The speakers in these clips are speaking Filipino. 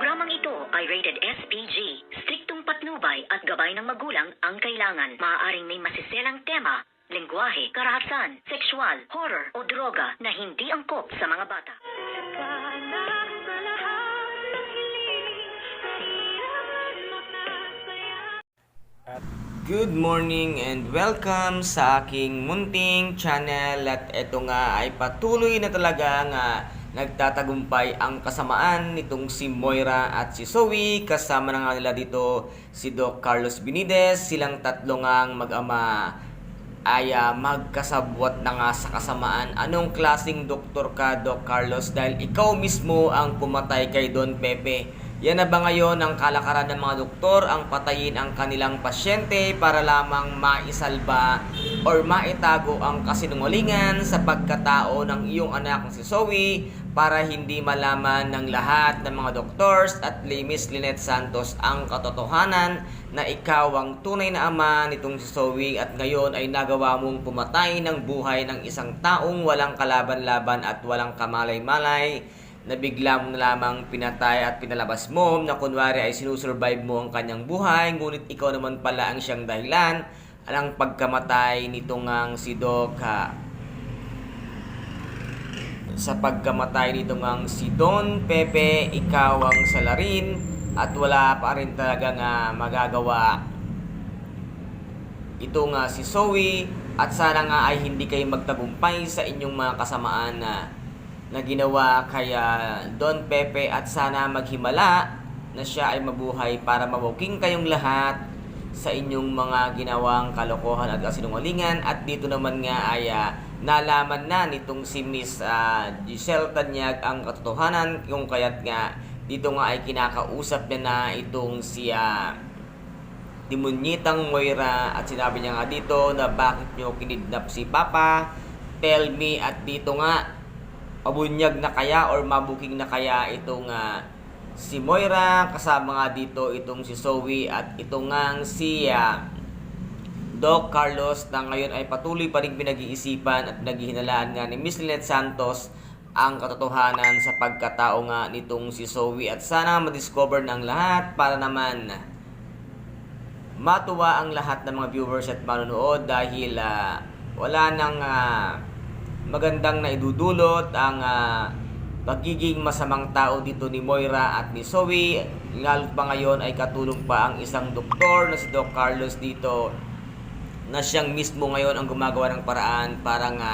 programang ito ay rated SPG. Striktong patnubay at gabay ng magulang ang kailangan. Maaaring may masiselang tema, lengguwahe, karahasan, sexual, horror o droga na hindi angkop sa mga bata. Good morning and welcome sa aking munting channel at ito nga ay patuloy na talaga nga nagtatagumpay ang kasamaan nitong si Moira at si Zoe. Kasama na nga nila dito si Doc Carlos Binides silang tatlo ngang mag-ama. Ay ah, magkasabwat na nga sa kasamaan. Anong klasing doktor ka Doc Carlos? Dahil ikaw mismo ang pumatay kay Don Pepe. Yan na ba ngayon ang kalakaran ng mga doktor? Ang patayin ang kanilang pasyente para lamang maisalba or maitago ang kasinungalingan sa pagkatao ng iyong anak na si Zoe para hindi malaman ng lahat ng mga doctors at ni Miss Lynette Santos ang katotohanan na ikaw ang tunay na ama nitong si Zoe at ngayon ay nagawa mong pumatay ng buhay ng isang taong walang kalaban-laban at walang kamalay-malay na bigla mo na lamang pinatay at pinalabas mo na kunwari ay sinusurvive mo ang kanyang buhay ngunit ikaw naman pala ang siyang dahilan ang pagkamatay nitong ang si Doc ha, sa pagkamatay nito ngang si Don Pepe, ikaw ang salarin at wala pa rin talaga nga magagawa. Ito nga si Zoe at sana nga ay hindi kayo magtagumpay sa inyong mga kasamaan na, na ginawa kaya Don Pepe at sana maghimala na siya ay mabuhay para mabuking kayong lahat sa inyong mga ginawang kalokohan at kasinungalingan. At dito naman nga ay ah, nalaman na nitong si Miss ah, Giselle Tanyag ang katotohanan. Kung kaya't nga dito nga ay kinakausap niya na itong si ah, Dimunyitang Moira. At sinabi niya nga dito na bakit nyo kinidnap si Papa? Tell me. At dito nga pabunyag na kaya or mabuking na kaya itong ah, si Moira kasama nga dito itong si Zoe at itong nga si ah, Doc Carlos na ngayon ay patuloy pa rin pinag-iisipan at naghihinalaan nga ni Miss Lynette Santos ang katotohanan sa pagkatao nga nitong si Zoe. At sana madiscover ng lahat para naman matuwa ang lahat ng mga viewers at manonood dahil ah, wala nang ah, magandang naidudulot ang ah, pagiging masamang tao dito ni Moira at ni Zoe. Lalo pa ngayon ay katulong pa ang isang doktor na si Doc Carlos dito na siyang mismo ngayon ang gumagawa ng paraan para nga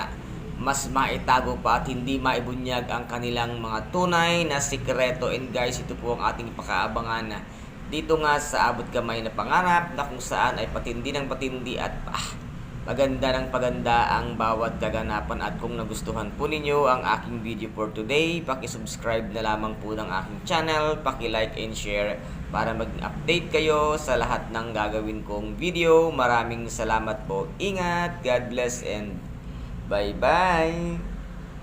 mas maitago pa at hindi maibunyag ang kanilang mga tunay na sikreto. And guys, ito po ang ating pakaabangan na dito nga sa abot kamay na pangarap na kung saan ay patindi ng patindi at ah, maganda ng paganda ang bawat kaganapan at kung nagustuhan po ninyo ang aking video for today, paki-subscribe na lamang po ng aking channel, paki-like and share para mag-update kayo sa lahat ng gagawin kong video. Maraming salamat po. Ingat, God bless and bye-bye!